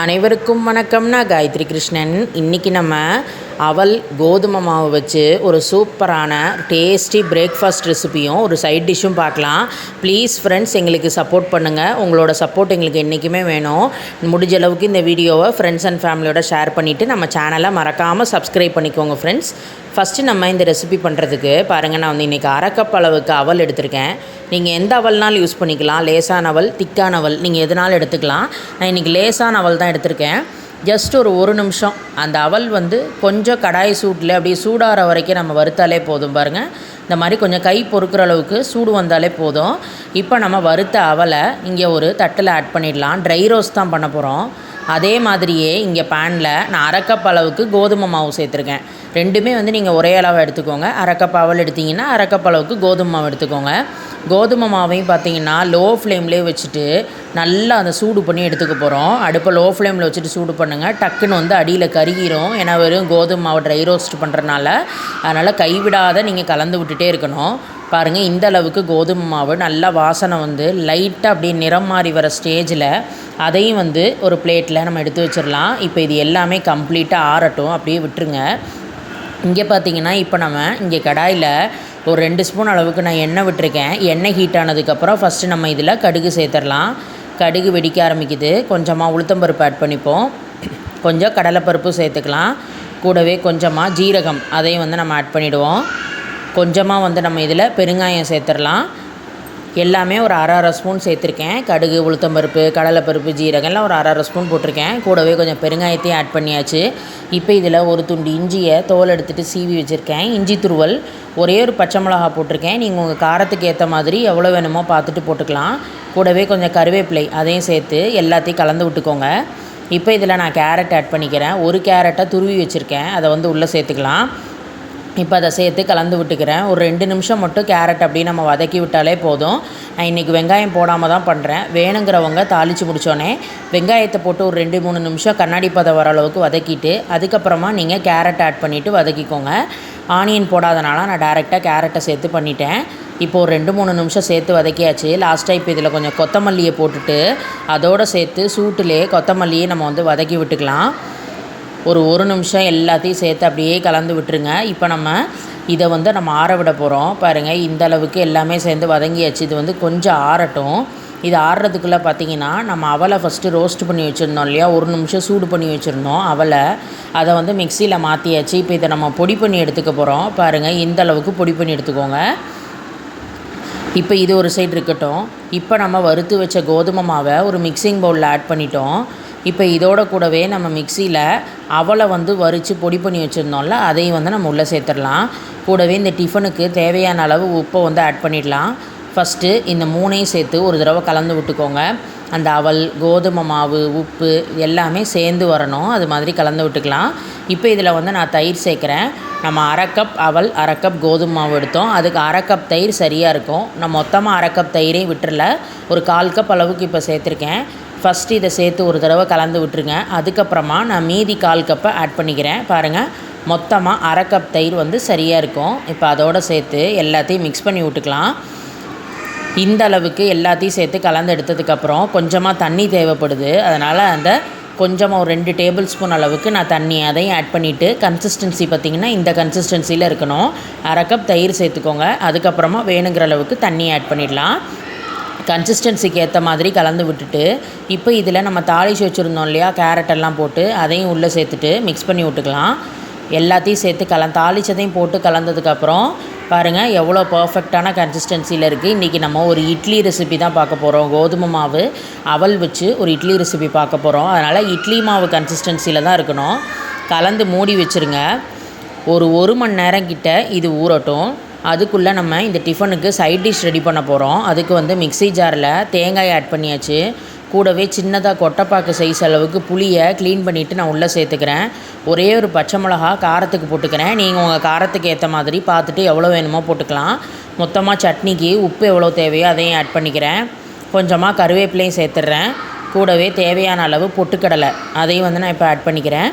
அனைவருக்கும் வணக்கம் நான் காயத்ரி கிருஷ்ணன். இன்றைக்கி நம்ம அவல் கோதுமை மாவு வச்சு ஒரு சூப்பரான டேஸ்டி பிரேக்ஃபாஸ்ட் ரெசிபியும் ஒரு சைட் டிஷ்ஷும் பார்க்கலாம். ப்ளீஸ் ஃப்ரெண்ட்ஸ் எங்களுக்கு சப்போர்ட் பண்ணுங்கள் உங்களோட சப்போர்ட் எங்களுக்கு என்றைக்குமே வேணும். முடிஞ்ச அளவுக்கு இந்த வீடியோவை ஃப்ரெண்ட்ஸ் அண்ட் ஃபேமிலியோட ஷேர் பண்ணிவிட்டு நம்ம சேனலை மறக்காமல் சப்ஸ்கிரைப் பண்ணிக்கோங்க ஃப்ரெண்ட்ஸ் ஃபஸ்ட்டு நம்ம இந்த ரெசிபி பண்ணுறதுக்கு பாருங்கள் நான் வந்து இன்றைக்கி அரை கப் அளவுக்கு அவல் எடுத்திருக்கேன். நீங்கள் எந்த அவல்னாலும் யூஸ் பண்ணிக்கலாம். லேசான அவல் திக்கான அவல் நீங்கள் எதுனாலும் எடுத்துக்கலாம். நான் இன்றைக்கி லேசான அவல் தான் எடுத்திருக்கேன். ஜஸ்ட் ஒரு ஒரு நிமிஷம். அந்த அவல் வந்து கொஞ்சம் கடாய் சூட்டில் அப்படியே சூடாகிற வரைக்கும் நம்ம வறுத்தாலே போதும் பாருங்கள் இந்த மாதிரி கொஞ்சம் கை பொறுக்கிற அளவுக்கு சூடு வந்தாலே போதும். இப்போ நம்ம வறுத்த அவலை இங்கே ஒரு தட்டில் ஆட் பண்ணிடலாம். ட்ரை ரோஸ்ட் தான் பண்ண போகிறோம் அதே மாதிரியே இங்கே பேனில் நான் அரைக்கப் அளவுக்கு கோதுமை மாவு சேர்த்துருக்கேன். ரெண்டுமே வந்து நீங்கள் ஒரே அளவு எடுத்துக்கோங்க. அரைக்கப் அவல் எடுத்திங்கன்னா அரைக்கப் அளவுக்கு கோதுமை மாவு எடுத்துக்கோங்க. கோதுமை மாவையும் பார்த்தீங்கன்னா லோ ஃப்ளேம்லேயே வச்சுட்டு நல்லா அதை சூடு பண்ணி எடுத்துக்க போகிறோம் அடுப்பை லோ ஃப்ளேமில் வச்சுட்டு சூடு பண்ணுங்கள் டக்குன்னு வந்து அடியில் கருகிரும். ஏன்னா வெறும் கோதுமை மாவு ட்ரை ரோஸ்ட் பண்ணுறனால அதனால் கைவிடாத நீங்கள் கலந்து விட்டுட்டே இருக்கணும். பாருங்கள் இந்த அளவுக்கு கோதுமை மாவு நல்லா வாசனை வந்து லைட்டாக அப்படியே நிறம் மாறி வர ஸ்டேஜில் அதையும் வந்து ஒரு பிளேட்டில் நம்ம எடுத்து வச்சிடலாம். இப்போ இது எல்லாமே கம்ப்ளீட்டாக ஆறட்டும். அப்படியே விட்டுருங்க. இங்கே பார்த்தீங்கன்னா இப்போ நம்ம இங்கே கடாயில் ஒரு ரெண்டு ஸ்பூன் அளவுக்கு நான் எண்ணெய் விட்டுருக்கேன். எண்ணெய் ஹீட் ஆனதுக்கப்புறம் ஃபஸ்ட்டு நம்ம இதில் கடுகு சேர்த்துடலாம். கடுகு வெடிக்க ஆரம்பிக்குது. கொஞ்சமாக உளுத்தம்பருப்பு ஆட் பண்ணிப்போம். கொஞ்சம் கடலைப்பருப்பு சேர்த்துக்கலாம். கூடவே கொஞ்சமாக ஜீரகம் அதையும் வந்து நம்ம ஆட் பண்ணிவிடுவோம் கொஞ்சமாக வந்து நம்ம இதில் பெருங்காயம் சேர்த்துடலாம். எல்லாமே ஒரு அரை அரை ஸ்பூன் சேர்த்துருக்கேன். கடுகு உளுத்தம்பருப்பு கடலைப்பருப்பு ஜீரகம் எல்லாம் ஒரு அரை அரை ஸ்பூன் போட்டிருக்கேன். கூடவே கொஞ்சம் பெருங்காயத்தையும் ஆட் பண்ணியாச்சு. இப்போ இதில் ஒரு துண்டு இஞ்சியை தோல் எடுத்துகிட்டு சீவி வச்சுருக்கேன். இஞ்சி துருவல் ஒரே ஒரு பச்சை மிளகா போட்டிருக்கேன். நீங்கள் உங்கள் காரத்துக்கு ஏற்ற மாதிரி எவ்வளோ வேணுமோ பார்த்துட்டு போட்டுக்கலாம். கூடவே கொஞ்சம் கருவேப்பிலை அதையும் சேர்த்து எல்லாத்தையும் கலந்து விட்டுக்கோங்க. இப்போ இதில் நான் கேரட் ஆட் பண்ணிக்கிறேன். ஒரு கேரட்டை துருவி வச்சுருக்கேன். அதை வந்து உள்ளே சேர்த்துக்கலாம். இப்போ அதை சேர்த்து கலந்து விட்டுக்கிறேன். ஒரு ரெண்டு நிமிஷம் மட்டும் கேரட் அப்படி நம்ம வதக்கி விட்டாலே போதும். நான் இன்றைக்கி வெங்காயம் போடாமல் தான் பண்ணுறேன் வேணுங்கிறவங்க தாளித்து முடித்தோடனே வெங்காயத்தை போட்டு ஒரு ரெண்டு மூணு நிமிஷம் கண்ணாடி பதம் வர அளவுக்கு வதக்கிட்டு அதுக்கப்புறமா நீங்கள் கேரட் ஆட் பண்ணிவிட்டு வதக்கிக்கோங்க. ஆனியன் போடாதனால நான் டேரெக்டாக கேரட்டை சேர்த்து பண்ணிட்டேன். இப்போது ஒரு ரெண்டு மூணு நிமிஷம் சேர்த்து வதக்கியாச்சு. லாஸ்ட்டாக இப்போ இதில் கொஞ்சம் கொத்தமல்லியை போட்டுட்டு அதோடு சேர்த்து சூட்டிலே கொத்தமல்லியை நம்ம வந்து வதக்கி விட்டுக்கலாம். ஒரு ஒரு நிமிஷம் எல்லாத்தையும் சேர்த்து அப்படியே கலந்து விட்டுருங்க. இப்போ நம்ம இதை வந்து நம்ம ஆற விட போகிறோம் பாருங்கள் இந்த அளவுக்கு எல்லாமே சேர்ந்து வதங்கியாச்சு. இது வந்து கொஞ்சம் ஆறட்டும். இது ஆறுறதுக்குள்ளே பார்த்தீங்கன்னா நம்ம அவலை ஃபஸ்ட்டு ரோஸ்ட் பண்ணி வச்சுருந்தோம் இல்லையா? ஒரு நிமிஷம் சூடு பண்ணி வச்சுருந்தோம் அவலை அதை வந்து மிக்சியில் மாற்றியாச்சு இப்போ இதை நம்ம பொடி பண்ணி எடுத்துக்க போகிறோம் பாருங்கள் இந்த அளவுக்கு பொடி பண்ணி எடுத்துக்கோங்க. இப்போ இது ஒரு சைடு இருக்கட்டும். இப்போ நம்ம வறுத்து வச்ச கோதுமை மாவை ஒரு மிக்சிங் பவுலில் ஆட் பண்ணிட்டோம். இப்போ இதோட கூடவே நம்ம மிக்சியில் அவலை வந்து வறுத்து பொடி பண்ணி வச்சுருந்தோம்ல அதையும் வந்து நம்ம உள்ளே சேர்த்துடலாம். கூடவே இந்த டிஃபனுக்கு தேவையான அளவு உப்பை வந்து ஆட் பண்ணிடலாம். ஃபஸ்ட்டு இந்த மூணையும் சேர்த்து ஒரு தடவை கலந்து விட்டுக்கோங்க. அந்த அவல் கோதுமை மாவு உப்பு எல்லாமே சேர்ந்து வரணும். அது மாதிரி கலந்து விட்டுக்கலாம். இப்போ இதில் வந்து நான் தயிர் சேர்க்குறேன். நம்ம அரை கப் அவல் அரை கப் கோதுமை மாவு எடுத்தோம். அதுக்கு அரை கப் தயிர் சரியாக இருக்கும். நான் மொத்தமாக அரை கப் தயிரையும் விட்டுறல. ஒரு கால் கப் அளவுக்கு இப்போ சேர்த்துருக்கேன். ஃபஸ்ட்டு இதை சேர்த்து ஒரு தடவை கலந்து விட்டுருங்க. அதுக்கப்புறமா நான் மீதி கால் கப்பை ஆட் பண்ணிக்கிறேன். பாருங்கள் மொத்தமாக அரை கப் தயிர் வந்து சரியாக இருக்கும். இப்போ அதோடு சேர்த்து எல்லாத்தையும் மிக்ஸ் பண்ணி விட்டுக்கலாம். இந்த அளவுக்கு எல்லாத்தையும் சேர்த்து கலந்து எடுத்ததுக்கப்புறம் கொஞ்சமாக தண்ணி தேவைப்படுது. அதனால் அந்த கொஞ்சமாக ஒரு ரெண்டு டேபிள் ஸ்பூன் அளவுக்கு நான் தண்ணி அதையும் ஆட் பண்ணிவிட்டு கன்சிஸ்டன்சி பார்த்திங்கன்னா இந்த கன்சிஸ்டன்சியில் இருக்கணும். அரை கப் தயிர் சேர்த்துக்கோங்க. அதுக்கப்புறமா வேணுங்கிற அளவுக்கு தண்ணி ஆட் பண்ணிடலாம். கன்சிஸ்டன்சிக்கு ஏற்ற மாதிரி கலந்து விட்டுட்டு இப்போ இதில் நம்ம தாளிச்சு வச்சுருந்தோம் இல்லையா கேரட் எல்லாம் போட்டு அதையும் உள்ளே சேர்த்துட்டு மிக்ஸ் பண்ணி விட்டுக்கலாம். எல்லாத்தையும் சேர்த்து கலந்து தாளிச்சதையும் போட்டு கலந்ததுக்கப்புறம் பாருங்கள் எவ்வளோ பர்ஃபெக்டான கன்சிஸ்டன்சியில் இருக்குது இன்றைக்கி நம்ம ஒரு இட்லி ரெசிபி தான் பார்க்க போகிறோம் கோதுமை மாவு அவல் வச்சு ஒரு இட்லி ரெசிபி பார்க்க போகிறோம் அதனால் இட்லி மாவு கன்சிஸ்டன்சியில் தான் இருக்கணும். கலந்து மூடி வச்சுருங்க. ஒரு ஒரு மணி நேரம் கிட்ட இது ஊறட்டும். அதுக்குள்ளே நம்ம இந்த டிஃபனுக்கு சைட் டிஷ் ரெடி பண்ண போகிறோம் அதுக்கு வந்து மிக்ஸி ஜாரில் தேங்காய் ஆட் பண்ணியாச்சு. கூடவே சின்னதாக கொட்டைப்பாக்கு சைஸ் அளவுக்கு புளியை க்ளீன் பண்ணிவிட்டு நான் உள்ளே சேர்த்துக்கிறேன். ஒரே ஒரு பச்சை மிளகா காரத்துக்கு போட்டுக்கிறேன். நீங்கள் உங்கள் காரத்துக்கு ஏற்ற மாதிரி பார்த்துட்டு எவ்வளோ வேணுமோ போட்டுக்கலாம். மொத்தமாக சட்னிக்கு உப்பு எவ்வளோ தேவையோ அதையும் ஆட் பண்ணிக்கிறேன். கொஞ்சமாக கருவேப்பிலையும் சேர்த்துட்றேன் கூடவே தேவையான அளவு பொட்டுக்கடலை அதையும் வந்து நான் இப்போ ஆட் பண்ணிக்கிறேன்.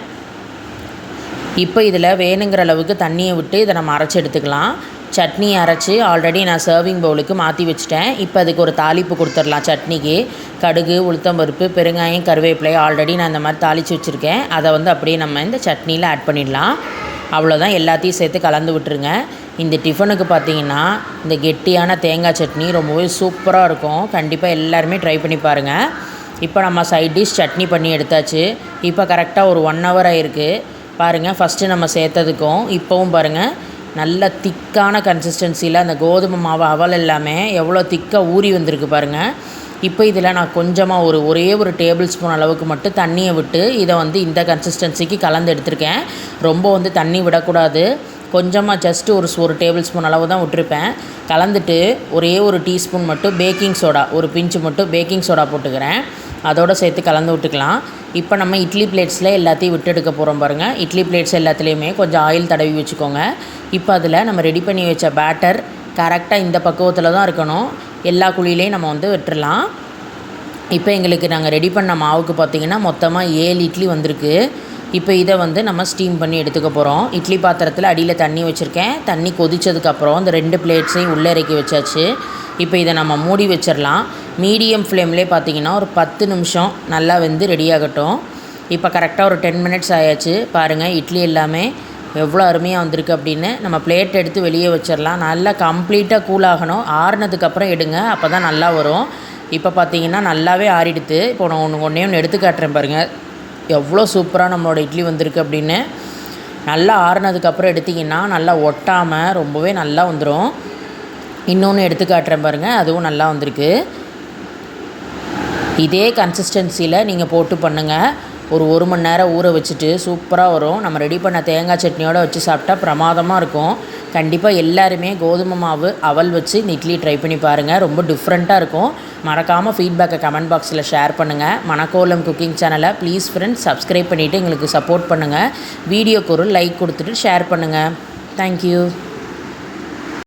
இப்போ இதில் வேணுங்கிற அளவுக்கு தண்ணியை விட்டு இதை நம்ம அரைச்சி எடுத்துக்கலாம். சட்னி அரைச்சி ஆல்ரெடி நான் சர்விங் பவுலுக்கு மாற்றி வச்சுட்டேன். இப்போ அதுக்கு ஒரு தாளிப்பு கொடுத்துடலாம் சட்னிக்கு. கடுகு உளுத்தம்பருப்பு பெருங்காயம் கருவேப்பிலை ஆல்ரெடி நான் இந்த மாதிரி தாளித்து வச்சுருக்கேன். அதை வந்து அப்படியே நம்ம இந்த சட்னியில் ஆட் பண்ணிடலாம். அவ்வளோதான் எல்லாத்தையும் சேர்த்து கலந்து விட்டுருங்க. இந்த டிஃபனுக்கு பார்த்தீங்கன்னா இந்த கெட்டியான தேங்காய் சட்னி ரொம்பவே சூப்பராக இருக்கும். கண்டிப்பாக எல்லாருமே ட்ரை பண்ணி பாருங்கள் இப்போ நம்ம சைட் டிஷ் சட்னி பண்ணி எடுத்தாச்சு. இப்போ கரெக்டாக ஒரு ஒன் ஹவர் ஆகிருக்கு பாருங்கள் ஃபஸ்ட்டு நம்ம சேர்த்ததுக்கும் இப்போவும் பாருங்கள் நல்ல திக்கான கன்சிஸ்டன்சியில் அந்த கோதுமை மாவு அவல் எல்லாமே எவ்வளோ திக்காக ஊறி வந்திருக்கு பாருங்கள் இப்போ இதில் நான் கொஞ்சமாக ஒரு ஒரே ஒரு டேபிள் ஸ்பூன் அளவுக்கு மட்டும் தண்ணியை விட்டு இதை வந்து இந்த கன்சிஸ்டன்சிக்கு கலந்து எடுத்திருக்கேன். ரொம்ப வந்து தண்ணி விடக்கூடாது. கொஞ்சமாக ஜஸ்ட்டு ஒரு ஒரு டேபிள் ஸ்பூன் அளவு தான் விட்டுருப்பேன். கலந்துட்டு ஒரே ஒரு டீஸ்பூன் மட்டும் பேக்கிங் சோடா ஒரு பிஞ்சு மட்டும் பேக்கிங் சோடா போட்டுக்கிறேன். அதோடு சேர்த்து கலந்து விட்டுக்கலாம். இப்போ நம்ம இட்லி பிளேட்ஸில் எல்லாத்தையும் விட்டு எடுக்க போகிறோம் பாருங்கள் இட்லி பிளேட்ஸ் எல்லாத்துலேயுமே கொஞ்சம் ஆயில் தடவி வச்சுக்கோங்க. இப்போ அதில் நம்ம ரெடி பண்ணி வச்ச பேட்டர் கரெக்டாக இந்த பக்குவத்தில் தான் இருக்கணும். எல்லா குழியிலையும் நம்ம வந்து விட்டுடலாம் இப்போ எங்களுக்கு நாங்கள் ரெடி பண்ண மாவுக்கு பார்த்திங்கன்னா மொத்தமாக ஏழு இட்லி வந்திருக்கு. இப்போ இதை வந்து நம்ம ஸ்டீம் பண்ணி எடுத்துக்க போகிறோம் இட்லி பாத்திரத்தில் அடியில் தண்ணி வச்சுருக்கேன். தண்ணி கொதித்ததுக்கப்புறம் இந்த ரெண்டு பிளேட்ஸையும் உள்ளே இறக்கி வச்சாச்சு. இப்போ இதை நம்ம மூடி வச்சிடலாம் மீடியம் ஃப்ளேம்லேயே பார்த்தீங்கன்னா ஒரு பத்து நிமிஷம் நல்லா வந்து ரெடி ஆகட்டும். இப்போ கரெக்டாக ஒரு டென் மினிட்ஸ் ஆயாச்சு. பாருங்கள் இட்லி எல்லாமே எவ்வளோ அருமையாக வந்திருக்கு அப்படின்னு நம்ம பிளேட் எடுத்து வெளியே வச்சிடலாம் நல்லா கம்ப்ளீட்டாக கூல் ஆகணும். ஆறுனதுக்கப்புறம் எடுங்க. அப்போ தான் நல்லா வரும். இப்போ பார்த்தீங்கன்னா நல்லாவே ஆறிடுத்து. இப்போ நான் ஒன்று ஒன்றே ஒன்று எடுத்து காட்டுறேன் பாருங்கள் எவ்வளோ சூப்பராக நம்மளோட இட்லி வந்திருக்கு அப்படின்னு நல்லா ஆறுனதுக்கப்புறம் எடுத்திங்கன்னா நல்லா ஒட்டாமல் ரொம்பவே நல்லா வந்துடும் இன்னொன்று எடுத்து காட்டுறேன் பாருங்கள் அதுவும் நல்லா வந்திருக்கு. இதே கன்சிஸ்டன்சியில் நீங்கள் போட்டு பண்ணுங்கள் ஒரு ஒரு மணி நேரம் ஊற வச்சுட்டு சூப்பராக வரும். நம்ம ரெடி பண்ண தேங்காய் சட்னியோடு வச்சு சாப்பிட்டா பிரமாதமாக இருக்கும். கண்டிப்பாக எல்லாருமே கோதுமை மாவு அவல் வச்சு இந்த இட்லி ட்ரை பண்ணி பாருங்கள் ரொம்ப டிஃப்ரெண்ட்டாக இருக்கும். மறக்காமல் ஃபீட்பேக்கை கமெண்ட் பாக்ஸில் ஷேர் பண்ணுங்கள் மணக்கோலம் குக்கிங் சேனலை ப்ளீஸ் ஃப்ரெண்ட்ஸ் சப்ஸ்கிரைப் பண்ணிவிட்டு எங்களுக்கு சப்போர்ட் பண்ணுங்கள் வீடியோக்கு ஒரு லைக் கொடுத்துட்டு ஷேர் பண்ணுங்கள் தேங்க்யூ